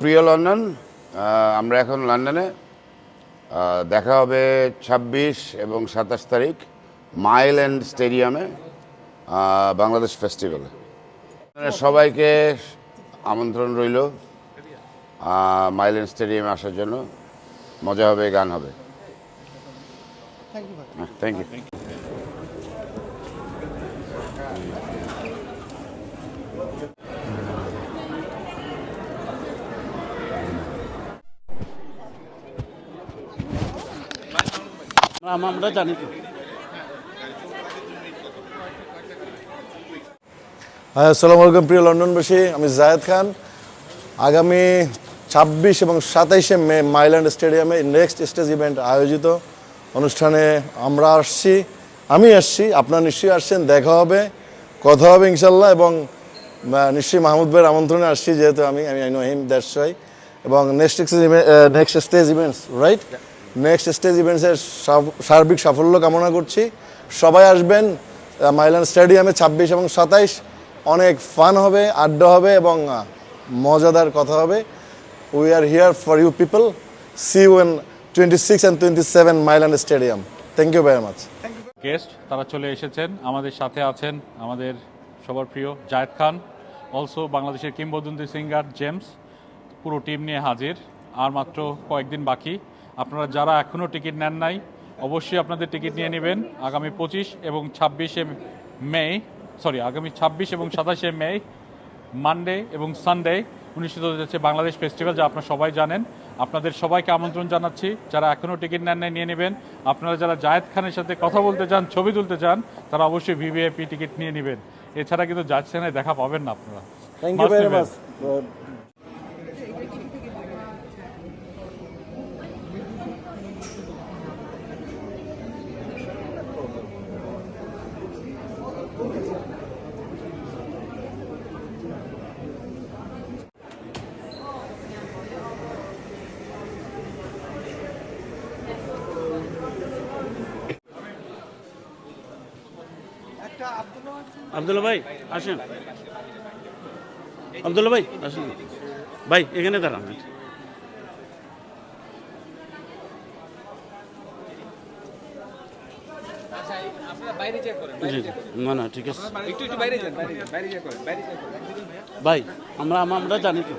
প্রিয় লন্ডন আমরা এখন লন্ডনে দেখা হবে ২৬ এবং সাতাশ তারিখ মাইল অ্যান্ড স্টেডিয়ামে বাংলাদেশ ফেস্টিভ্যালে সবাইকে আমন্ত্রণ রইল মাইল অ্যান্ড স্টেডিয়ামে আসার জন্য। মজা হবে গান হবে। থ্যাংক ইউ আম- আমরা জানি তো। আসসালামু আলাইকুম, প্রিয় লন্ডনবাসী। আমি জায়েদ খান। আগামী ছাব্বিশ এবং সাতাইশে মে মাইল্যান্ড স্টেডিয়ামে নেক্সট স্টেজ ইভেন্ট আয়োজিত। অনুষ্ঠানে আমরা আসছি, আমি আসছি, আপনারা নিশ্চয়ই আসছেন, দেখা হবে, কথা হবে ইনশাল্লাহ এবং নিশ্চয়ই মাহমুদ ভাইয়ের আমন্ত্রণে আসছি, যেহেতু আমি আমি আই ওয়াই এবং next next stage events right next stage ইভেন্টসের সার্বিক সাফল্য কামনা করছি। সবাই আসবেন মাইলান স্টেডিয়ামে ছাব্বিশ এবং সাতাইশ। অনেক ফান হবে, আড্ডা হবে এবং মজাদার কথা হবে। We are here for you people see on twenty six and twenty seven Milan stadium thank you very much guest তারা চলে এসেছেন, আমাদের সাথে আছেন আমাদের সবার প্রিয় জায়েদ খান অলসো বাংলাদেশের কিংবদন্তি সিঙ্গার জেমস পুরো টিম নিয়ে হাজির, আর মাত্র কয়েকদিন বাকি। আপনারা যারা এখনও টিকিট নেন নাই অবশ্যই আপনাদের টিকিট নিয়ে নেবেন আগামী পঁচিশ এবং ছাব্বিশে মে সরি আগামী ছাব্বিশ এবং সাতাশে মে মানডে এবং সানডে অনুষ্ঠিত হতে যাচ্ছে বাংলাদেশ ফেস্টিভ্যাল যা আপনারা সবাই জানেন। আপনাদের সবাইকে আমন্ত্রণ জানাচ্ছি যারা এখনও টিকিট নেন নাই নিয়ে নেবেন। আপনারা যারা জায়েদ খানের সাথে কথা বলতে চান ছবি তুলতে চান তারা অবশ্যই ভিভিআইপি টিকিট নিয়ে নেবেন। এছাড়া কিন্তু জায়েদ খানের দেখা পাবেন না আপনারা। Thank you very much Abdullah ভাই আসেন। আবদুল্লা ভাই আসেন। ভাই এখানে দাঁড়ান। জি না না ঠিক আছে। ভাই আমরা আমরা জানি তো।